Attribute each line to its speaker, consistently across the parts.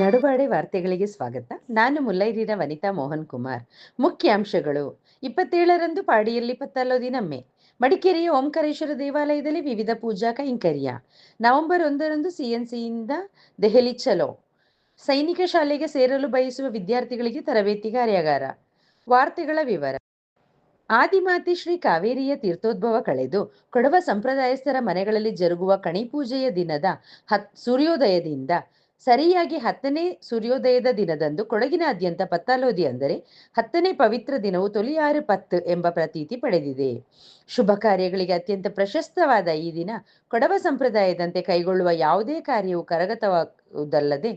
Speaker 1: ನಡುವಾಡೆ ವಾರ್ತೆಗಳಿಗೆ ಸ್ವಾಗತ. ನಾನು ಮುಲ್ಲೈರಿನ ವನಿತಾ ಮೋಹನ್ ಕುಮಾರ್ ಮುಖ್ಯಾಂಶಗಳು ಇಪ್ಪತ್ತೇಳರಂದು ಪಾಡಿಯಲ್ಲಿ ಪತ್ತಲ್ಲೋ ದಿನಮ್ಮೆ ಮಡಿಕೇರಿಯ ಓಂಕಾರೇಶ್ವರ ದೇವಾಲಯದಲ್ಲಿ ವಿವಿಧ ಪೂಜಾ ಕೈಂಕರ್ಯ. ನವೆಂಬರ್ ಒಂದರಂದು ಸಿಎನ್ಸಿಯಿಂದ ದೆಹಲಿ ಚಲೋ ಸೈನಿಕ ಶಾಲೆಗೆ ಸೇರಲು ಬಯಸುವ ವಿದ್ಯಾರ್ಥಿಗಳಿಗೆ ತರಬೇತಿ ಕಾರ್ಯಾಗಾರ. ವಾರ್ತೆಗಳ ವಿವರ. ಆದಿಮಾತಿ ಶ್ರೀ ಕಾವೇರಿಯ ತೀರ್ಥೋದ್ಭವ ಕಳೆದು, ಕೊಡವ ಸಂಪ್ರದಾಯಸ್ಥರ ಮನೆಗಳಲ್ಲಿ ಜರುಗುವ ಕಣಿ ಪೂಜೆಯ ದಿನದ ಹತ್, ಸೂರ್ಯೋದಯದಿಂದ ಸರಿಯಾಗಿ ಹತ್ತನೇ ಸೂರ್ಯೋದಯದ ದಿನದಂದು ಕೊಡಗಿನಾದ್ಯಂತ ಪತ್ತಾಲೋದಿ ಅಂದರೆ ಹತ್ತನೇ ಪವಿತ್ರ ದಿನವು ತೊಲಿಯಾರು ಪತ್ತು ಎಂಬ ಪ್ರತೀತಿ ಪಡೆದಿದೆ. ಶುಭ ಕಾರ್ಯಗಳಿಗೆ ಅತ್ಯಂತ ಪ್ರಶಸ್ತವಾದ ಈ ದಿನ ಕೊಡವ ಸಂಪ್ರದಾಯದಂತೆ ಕೈಗೊಳ್ಳುವ ಯಾವುದೇ ಕಾರ್ಯವು ಕರಗತವಾಗುವುದಲ್ಲದೆ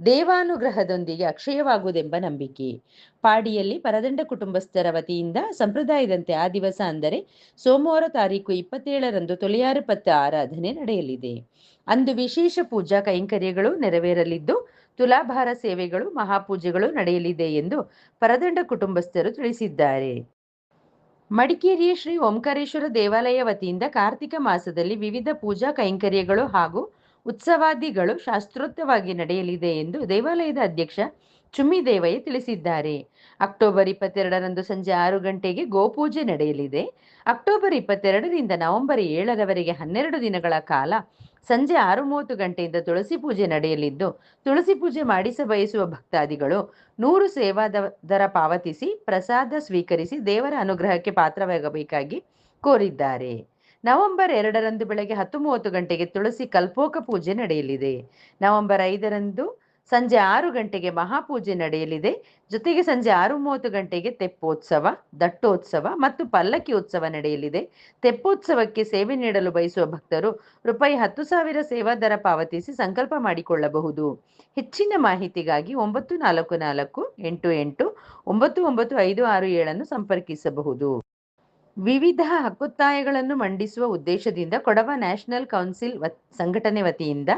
Speaker 1: ದೇವಾನುಗ್ರಹದೊಂದಿಗೆ ಅಕ್ಷಯವಾಗುವುದೆಂಬ ನಂಬಿಕೆ. ಪಾಡಿಯಲ್ಲಿ ಪರದಂಡ ಕುಟುಂಬಸ್ಥರ ವತಿಯಿಂದ ಸಂಪ್ರದಾಯದಂತೆ ಆ ದಿವಸ ಅಂದರೆ ಸೋಮವಾರ ತಾರೀಕು ಇಪ್ಪತ್ತೇಳರಂದು ತೊಲೆಯಾರು ಪತ್ತೆ ಆರಾಧನೆ ನಡೆಯಲಿದೆ. ಅಂದು ವಿಶೇಷ ಪೂಜಾ ಕೈಂಕರ್ಯಗಳು ನೆರವೇರಲಿದ್ದು, ತುಲಾಭಾರ ಸೇವೆಗಳು, ಮಹಾಪೂಜೆಗಳು ನಡೆಯಲಿದೆ ಎಂದು ಪರದಂಡ ಕುಟುಂಬಸ್ಥರು ತಿಳಿಸಿದ್ದಾರೆ. ಮಡಿಕೇರಿಯ ಶ್ರೀ ಓಂಕಾರೇಶ್ವರ ದೇವಾಲಯ ವತಿಯಿಂದ ಕಾರ್ತಿಕ ಮಾಸದಲ್ಲಿ ವಿವಿಧ ಪೂಜಾ ಕೈಂಕರ್ಯಗಳು ಹಾಗೂ ಉತ್ಸವಾದಿಗಳು ಶಾಸ್ತ್ರೋತ್ತವಾಗಿ ನಡೆಯಲಿದೆ ಎಂದು ದೇವಾಲಯದ ಅಧ್ಯಕ್ಷ ಚುಮ್ಮಿ ದೇವಯ್ಯ ತಿಳಿಸಿದ್ದಾರೆ. ಅಕ್ಟೋಬರ್ ಇಪ್ಪತ್ತೆರಡರಂದು ಸಂಜೆ ಆರು ಗಂಟೆಗೆ ಗೋಪೂಜೆ ನಡೆಯಲಿದೆ. ಅಕ್ಟೋಬರ್ ಇಪ್ಪತ್ತೆರಡರಿಂದ ನವೆಂಬರ್ ಏಳರವರೆಗೆ ಹನ್ನೆರಡು ದಿನಗಳ ಕಾಲ ಸಂಜೆ ಆರು ಮೂವತ್ತು ಗಂಟೆಯಿಂದ ತುಳಸಿ ಪೂಜೆ ನಡೆಯಲಿದ್ದು, ತುಳಸಿ ಪೂಜೆ ಮಾಡಿಸ ಬಯಸುವ ಭಕ್ತಾದಿಗಳು ನೂರು ಸೇವಾದ ದರ ಪಾವತಿಸಿ ಪ್ರಸಾದ ಸ್ವೀಕರಿಸಿ ದೇವರ ಅನುಗ್ರಹಕ್ಕೆ ಪಾತ್ರವಾಗಬೇಕಾಗಿ ಕೋರಿದ್ದಾರೆ. ನವೆಂಬರ್ ಎರಡರಂದು ಬೆಳಗ್ಗೆ ಹತ್ತು ಮೂವತ್ತು ಗಂಟೆಗೆ ತುಳಸಿ ಕಲ್ಪೋಕ ಪೂಜೆ ನಡೆಯಲಿದೆ. ನವೆಂಬರ್ ಐದರಂದು ಸಂಜೆ ಆರು ಗಂಟೆಗೆ ಮಹಾಪೂಜೆ ನಡೆಯಲಿದೆ. ಜೊತೆಗೆ ಸಂಜೆ ಆರು ಮೂವತ್ತು ಗಂಟೆಗೆ ತೆಪ್ಪೋತ್ಸವ, ದಟ್ಟೋತ್ಸವ ಮತ್ತು ಪಲ್ಲಕ್ಕಿ ಉತ್ಸವ ನಡೆಯಲಿದೆ. ತೆಪ್ಪೋತ್ಸವಕ್ಕೆ ಸೇವೆ ನೀಡಲು ಬಯಸುವ ಭಕ್ತರು ರೂಪಾಯಿ ಹತ್ತು ಸಾವಿರ ಸೇವಾ ದರ ಪಾವತಿಸಿ ಸಂಕಲ್ಪ ಮಾಡಿಕೊಳ್ಳಬಹುದು. ಹೆಚ್ಚಿನ ಮಾಹಿತಿಗಾಗಿ ಒಂಬತ್ತು ನಾಲ್ಕು ನಾಲ್ಕು ಎಂಟು ಎಂಟು ಒಂಬತ್ತು ಒಂಬತ್ತು ಐದು ಆರು ಏಳನ್ನು ಸಂಪರ್ಕಿಸಬಹುದು. ವಿವಿಧ ಹಕ್ಕೊತ್ತಾಯಗಳನ್ನು ಮಂಡಿಸುವ ಉದ್ದೇಶದಿಂದ ಕೊಡವ ನ್ಯಾಷನಲ್ ಕೌನ್ಸಿಲ್ ಸಂಘಟನೆ ವತಿಯಿಂದ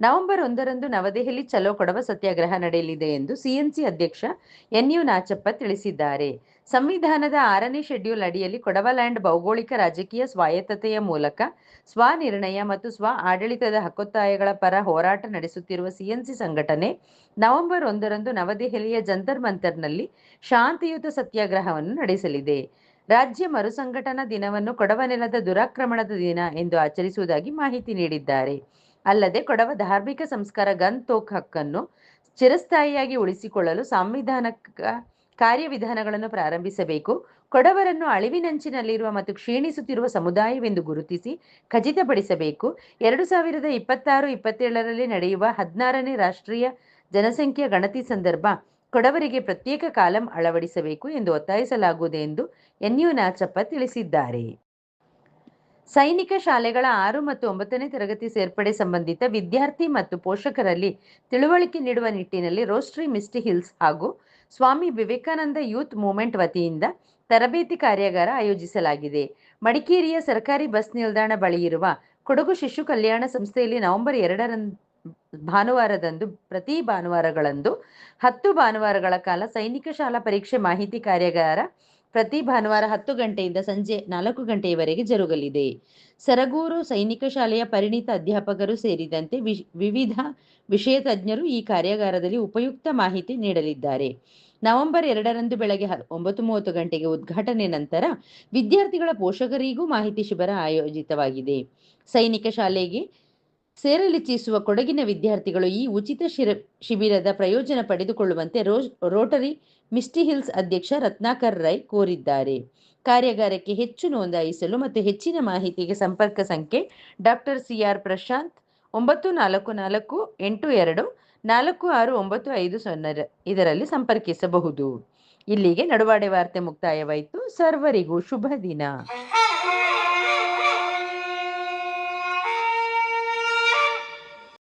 Speaker 1: ನವೆಂಬರ್ ಒಂದರಂದು ನವದೆಹಲಿ ಚಲೋ ಕೊಡವ ಸತ್ಯಾಗ್ರಹ ನಡೆಯಲಿದೆ ಎಂದು ಸಿಎನ್ಸಿ ಅಧ್ಯಕ್ಷ ಎನ್ ಯು ನಾಚಪ್ಪ ತಿಳಿಸಿದ್ದಾರೆ. ಸಂವಿಧಾನದ ಆರನೇ ಶೆಡ್ಯೂಲ್ ಅಡಿಯಲ್ಲಿ ಕೊಡವಲ್ಯಾಂಡ್ ಭೌಗೋಳಿಕ ರಾಜಕೀಯ ಸ್ವಾಯತ್ತತೆಯ ಮೂಲಕ ಸ್ವನಿರ್ಣಯ ಮತ್ತು ಸ್ವ ಆಡಳಿತದ ಹಕ್ಕೊತ್ತಾಯಗಳ ಪರ ಹೋರಾಟ ನಡೆಸುತ್ತಿರುವ ಸಿಎನ್ಸಿ ಸಂಘಟನೆ ನವೆಂಬರ್ ಒಂದರಂದು ನವದೆಹಲಿಯ ಜಂತರ್ ಮಂತರ್ನಲ್ಲಿ ಶಾಂತಿಯುತ ಸತ್ಯಾಗ್ರಹವನ್ನು ನಡೆಸಲಿದೆ. ರಾಜ್ಯ ಮರುಸಂಘಟನಾ ದಿನವನ್ನು ಕೊಡವ ನೆಲದ ದುರಾಕ್ರಮಣದ ದಿನ ಎಂದು ಆಚರಿಸುವುದಾಗಿ ಮಾಹಿತಿ ನೀಡಿದ್ದಾರೆ. ಅಲ್ಲದೆ ಕೊಡವ ಧಾರ್ಮಿಕ ಸಂಸ್ಕಾರ ಗನ್ ತೋಕ್ ಹಕ್ಕನ್ನು ಚಿರಸ್ಥಾಯಿಯಾಗಿ ಉಳಿಸಿಕೊಳ್ಳಲು ಸಾಂವಿಧಾನಿಕ ಕಾರ್ಯವಿಧಾನಗಳನ್ನು ಪ್ರಾರಂಭಿಸಬೇಕು. ಕೊಡವರನ್ನು ಅಳಿವಿನಂಚಿನಲ್ಲಿರುವ ಮತ್ತು ಕ್ಷೀಣಿಸುತ್ತಿರುವ ಸಮುದಾಯವೆಂದು ಗುರುತಿಸಿ ಖಚಿತಪಡಿಸಬೇಕು. ಎರಡು ಸಾವಿರದ ಇಪ್ಪತ್ತಾರು, ಇಪ್ಪತ್ತೇಳರಲ್ಲಿ ನಡೆಯುವ ಹದಿನಾರನೇ ರಾಷ್ಟ್ರೀಯ ಜನಸಂಖ್ಯಾ ಗಣತಿ ಸಂದರ್ಭ ಕೊಡವರಿಗೆ ಪ್ರತ್ಯೇಕ ಕಾಲಂ ಅಳವಡಿಸಬೇಕು ಎಂದು ಒತ್ತಾಯಿಸಲಾಗುವುದು ಎಂದು ಎನ್ಯು ನಾಚಪ್ಪ ತಿಳಿಸಿದ್ದಾರೆ. ಸೈನಿಕ ಶಾಲೆಗಳ ಆರು ಮತ್ತು ಒಂಬತ್ತನೇ ತರಗತಿ ಸೇರ್ಪಡೆ ಸಂಬಂಧಿತ ವಿದ್ಯಾರ್ಥಿ ಮತ್ತು ಪೋಷಕರಲ್ಲಿ ತಿಳುವಳಿಕೆ ನೀಡುವ ನಿಟ್ಟಿನಲ್ಲಿ ರೋಸ್ಟ್ರಿ ಮಿಸ್ಟಿ ಹಿಲ್ಸ್ ಹಾಗೂ ಸ್ವಾಮಿ ವಿವೇಕಾನಂದ ಯೂತ್ ಮೂವ್ಮೆಂಟ್ ವತಿಯಿಂದ ತರಬೇತಿ ಕಾರ್ಯಾಗಾರ ಆಯೋಜಿಸಲಾಗಿದೆ. ಮಡಿಕೇರಿಯ ಸರ್ಕಾರಿ ಬಸ್ ನಿಲ್ದಾಣ ಬಳಿ ಇರುವ ಕೊಡಗು ಶಿಶು ಕಲ್ಯಾಣ ಸಂಸ್ಥೆಯಲ್ಲಿ ನವೆಂಬರ್ ಎರಡರಂದು ಭಾನುವಾರದಂದು, ಪ್ರತಿ ಭಾನುವಾರಗಳಂದು, ಹತ್ತು ಭಾನುವಾರಗಳ ಕಾಲ ಸೈನಿಕ ಶಾಲಾ ಪರೀಕ್ಷೆ ಮಾಹಿತಿ ಕಾರ್ಯಾಗಾರ ಪ್ರತಿ ಭಾನುವಾರ ಹತ್ತು ಗಂಟೆಯಿಂದ ಸಂಜೆ ನಾಲ್ಕು ಗಂಟೆಯವರೆಗೆ ಜರುಗಲಿದೆ. ಸರಗೂರು ಸೈನಿಕ ಶಾಲೆಯ ಪರಿಣಿತ ಅಧ್ಯಾಪಕರು ಸೇರಿದಂತೆ ವಿವಿಧ ವಿಷಯ ತಜ್ಞರು ಈ ಕಾರ್ಯಾಗಾರದಲ್ಲಿ ಉಪಯುಕ್ತ ಮಾಹಿತಿ ನೀಡಲಿದ್ದಾರೆ. ನವೆಂಬರ್ ಎರಡರಂದು ಬೆಳಗ್ಗೆ ಒಂಬತ್ತು ಮೂವತ್ತು ಗಂಟೆಗೆ ಉದ್ಘಾಟನೆ ನಂತರ ವಿದ್ಯಾರ್ಥಿಗಳ ಪೋಷಕರಿಗೂ ಮಾಹಿತಿ ಶಿಬಿರ ಆಯೋಜಿತವಾಗಿದೆ. ಸೈನಿಕ ಶಾಲೆಗೆ ಸೇರಲಿಚ್ಛಿಸುವ ಕೊಡಗಿನ ವಿದ್ಯಾರ್ಥಿಗಳು ಈ ಉಚಿತ ಶಿರ, ಶಿಬಿರದ ಪ್ರಯೋಜನ ಪಡೆದುಕೊಳ್ಳುವಂತೆ ರೋ, ರೋಟರಿ ಮಿಸ್ಟಿ ಹಿಲ್ಸ್ ಅಧ್ಯಕ್ಷ ರತ್ನಾಕರ್ ರೈ ಕೋರಿದ್ದಾರೆ. ಕಾರ್ಯಾಗಾರಕ್ಕೆ ಹೆಚ್ಚು ನೋಂದಾಯಿಸಲು ಮತ್ತು ಹೆಚ್ಚಿನ ಮಾಹಿತಿಗೆ ಸಂಪರ್ಕ ಸಂಖ್ಯೆ ಡಾಕ್ಟರ್ ಸಿ ಆರ್ ಪ್ರಶಾಂತ್ ಒಂಬತ್ತು ನಾಲ್ಕು ನಾಲ್ಕು ಎಂಟು ಎರಡು ನಾಲ್ಕು ಆರು ಒಂಬತ್ತು ಐದು ಸೊನ್ನೆ ಇದರಲ್ಲಿ ಸಂಪರ್ಕಿಸಬಹುದು. ಇಲ್ಲಿಗೆ ನಡುವಾಡೆ ವಾರ್ತೆ ಮುಕ್ತಾಯವಾಯಿತು. ಸರ್ವರಿಗೂ ಶುಭ ದಿನ.